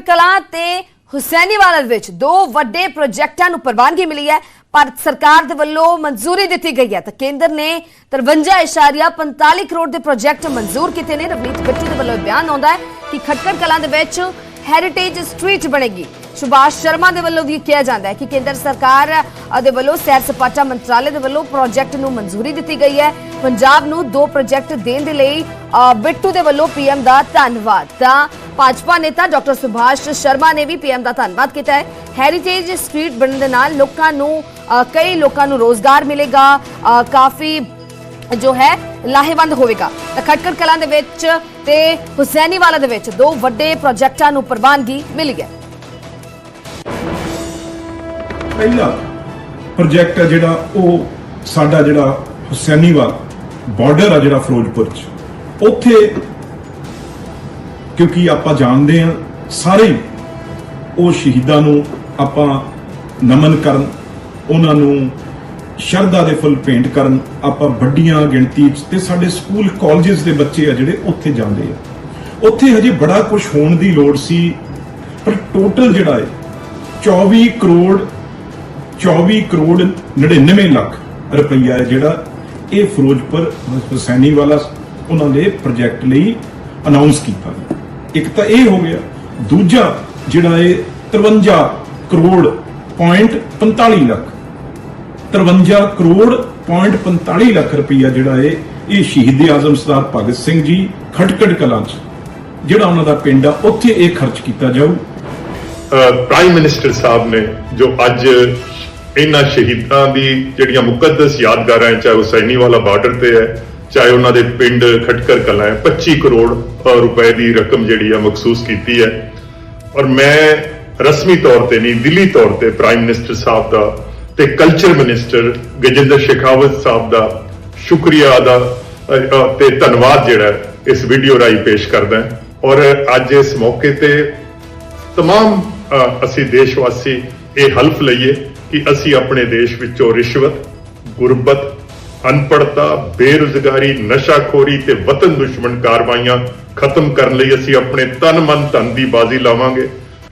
ਕਲਾਂ ਤੇ ਹੁਸੈਨੀਵਾਲਾ ਵਿੱਚ ਦੋ ਵੱਡੇ ਪ੍ਰੋਜੈਕਟਾਂ ਨੂੰ ਪ੍ਰਵਾਨਗੀ ਮਿਲੀ ਹੈ ਪਰ ਸਰਕਾਰ ਦੇ ਵੱਲੋਂ ਮਨਜ਼ੂਰੀ ਦਿੱਤੀ ਗਈ ਹੈ। ਤਾਂ ਕੇਂਦਰ ਨੇ 53.45 ਕਰੋੜ ਦੇ ਪ੍ਰੋਜੈਕਟ ਮਨਜ਼ੂਰ ਕੀਤੇ ਨੇ। ਰਵਨੀਤ ਬਿੱਟੂ ਦੇ ਵੱਲੋਂ ਬਿਆਨ ਆਉਂਦਾ ਹੈ ਕਿ ਖਟਕੜ ਕਲਾਂ ਦੇ ਵਿੱਚ ਹੈਰੀਟੇਜ ਸਟਰੀਟ ਬਣੇਗੀ। ਸੁਭਾਸ਼ ਸ਼ਰਮਾ ਦੇ ਵੱਲੋਂ ਵੀ ਕਿਹਾ ਜਾਂਦਾ ਹੈ ਕਿ ਕੇਂਦਰ ਸਰਕਾਰ ਦੇ ਵੱਲੋਂ ਸੈਰ ਸਪਾਟਾ ਮੰਤਰਾਲੇ ਦੇ ਵੱਲੋਂ ਪ੍ਰੋਜੈਕਟ ਨੂੰ ਮਨਜ਼ੂਰੀ ਦਿੱਤੀ ਗਈ ਹੈ। ਪੰਜਾਬ ਨੂੰ ਦੋ ਪ੍ਰੋਜੈਕਟ ਦੇਣ ਦੇ ਲਈ ਅ, ਬਿੱਟੂ ਦੇ ਵੱਲੋਂ ਪੀਐਮ ਦਾ ਧੰਨਵਾਦ। ਤਾਂ ਭਾਜਪਾ ਨੇਤਾ ਡਾਕਟਰ ਸੁਭਾਸ਼ ਸ਼ਰਮਾ ਨੇ ਵੀ ਪੀਐਮ ਦਾ ਧੰਨਵਾਦ ਕੀਤਾ ਹੈ। ਹੈਰੀਟੇਜ ਸਟਰੀਟ ਬਣਨ ਦੇ ਨਾਲ ਲੋਕਾਂ ਨੂੰ ਕਈ ਲੋਕਾਂ ਨੂੰ ਰੋਜ਼ਗਾਰ ਮਿਲੇਗਾ। ਕਾਫੀ ਜੋ ਹੈ, ਲਾਹੇਵੰਦ ਹੋਵੇਗਾ। ਤਾਂ ਖਟਕੜ ਕਲਾਂ ਦੇ ਵਿੱਚ ਤੇ ਹੁਸੈਨੀਵਾਲਾ ਦੇ ਵਿੱਚ ਦੋ ਵੱਡੇ ਪ੍ਰੋਜੈਕਟਾਂ ਨੂੰ ਪ੍ਰਵਾਨਗੀ ਮਿਲੀ ਹੈ। ਪਹਿਲਾ ਪ੍ਰੋਜੈਕਟ ਹੈ ਜਿਹੜਾ ਉਹ ਸਾਡਾ ਜਿਹੜਾ ਹੁਸੈਨੀਵਾਲ ਬਾਰਡਰ ਆ ਜਿਹੜਾ ਫਿਰੋਜ਼ਪੁਰ ਚ। ਉੱਥੇ ਕਿਉਂਕਿ ਆਪਾਂ ਜਾਣਦੇ ਹਾਂ ਸਾਰੇ ਉਹ ਸ਼ਹੀਦਾਂ ਨੂੰ ਆਪਾਂ ਨਮਨ ਕਰਨ, ਉਹਨਾਂ ਨੂੰ ਸ਼ਰਧਾ ਦੇ ਫੁੱਲ ਭੇਂਟ ਕਰਨ, ਆਪਾਂ ਵੱਡੀਆਂ ਗਿਣਤੀ ਚ ਤੇ ਸਾਡੇ ਸਕੂਲ ਕਾਲਜਸ ਦੇ ਬੱਚੇ ਆ ਜਿਹੜੇ ਉੱਥੇ ਜਾਂਦੇ ਆ। ਉੱਥੇ ਹਜੇ ਬੜਾ ਕੁਝ ਹੋਣ ਦੀ ਲੋੜ ਸੀ, ਪਰ ਟੋਟਲ ਜਿਹੜਾ ਹੈ 24 ਕਰੋੜ 24 ਕਰੋੜ 99 ਲੱਖ ਰੁਪਈਆ ਹੈ ਜਿਹੜਾ ਇਹ ਫਿਰੋਜ਼ਪੁਰ ਹੁਸੈਨੀ ਵਾਲਾ ਉਹਨਾਂ ਦੇ ਪ੍ਰੋਜੈਕਟ ਲਈ ਅਨਾਉਂਸ ਕੀਤਾ ਇੱਕ ਤਾਂ ਇਹ ਹੋ ਗਿਆ, ਦੂਜਾ ਜਿਹੜਾ ਇਹ 53 ਕਰੋੜ ਪੁਆਇੰਟ 45 ਲੱਖ 53 ਕਰੋੜ ਪੁਆਇੰਟ 45 ਲੱਖ ਰੁਪਈਆ ਜਿਹੜਾ ਹੈ ਇਹ ਸ਼ਹੀਦ ਆਜ਼ਮ ਸਰਦਾਰ ਭਗਤ ਸਿੰਘ ਜੀ ਖਟਕੜ ਕਲਾਂ ਚ, ਜਿਹੜਾ ਉਹਨਾਂ ਦਾ ਪਿੰਡ ਆ, ਉੱਥੇ ਇਹ ਖਰਚ ਕੀਤਾ ਜਾਊ। ਪ੍ਰਾਈਮ ਮਿਨਿਸਟਰ ਸਾਹਿਬ ਨੇ ਜੋ ਅੱਜ ਇਹਨਾਂ ਸ਼ਹੀਦਾਂ ਦੀ ਜਿਹੜੀਆਂ ਮੁਕੱਦਸ ਯਾਦਗਾਰਾਂ ਹੈ, ਚਾਹੇ ਹੁਸੈਨੀ ਵਾਲਾ ਬਾਰਡਰ ਤੇ ਹੈ ਚਾਹੇ ਉਹਨਾਂ ਦੇ ਪਿੰਡ ਖਟਕਰ ਕਲਾਂ ਹੈ 25 ਕਰੋੜ ਰੁਪਏ ਦੀ ਰਕਮ ਜਿਹੜੀ ਆ ਮਖਸੂਸ ਕੀਤੀ ਹੈ। ਔਰ ਮੈਂ ਰਸਮੀ ਤੌਰ ਤੇ ਨਹੀਂ ਦਿੱਲੀ ਤੌਰ ਤੇ ਪ੍ਰਾਈਮ ਮਿਨਿਸਟਰ ਸਾਹਿਬ ਦਾ ਤੇ ਕਲਚਰ ਮਿਨਿਸਟਰ ਗਜਿੰਦਰ ਸ਼ੇਖਾਵਤ ਸਾਹਿਬ ਦਾ ਸ਼ੁਕਰੀਆ ਅਦਾ ਅ, ਤੇ ਧੰਨਵਾਦ ਜਿਹੜਾ ਇਸ ਵੀਡੀਓ ਰਾਹੀਂ ਪੇਸ਼ ਕਰਦਾ ਔਰ ਅੱਜ ਇਸ ਮੌਕੇ ਤੇ ਤਮਾਮ ਅਸੀਂ ਦੇਸ਼ ਵਾਸੀ ਇਹ ਹਲਫ ਲਈਏ ਕਿ ਅਸੀਂ ਆਪਣੇ ਦੇਸ਼ ਵਿੱਚੋਂ ਰਿਸ਼ਵਤ ਗੁਰਬਤ ਅਨਪੜਤਾ, ਬੇਰੁਜ਼ਗਾਰੀ, ਨਸ਼ਾਖੋਰੀ ਤੇ ਵਤਨ ਦੁਸ਼ਮਣ ਕਾਰਵਾਈਆਂ ਖਤਮ ਕਰਨ ਲਈ ਅਸੀਂ ਆਪਣੇ ਤਨ ਮਨ ਧਨ ਦੀ ਬਾਜ਼ੀ ਲਾਵਾਂਗੇ।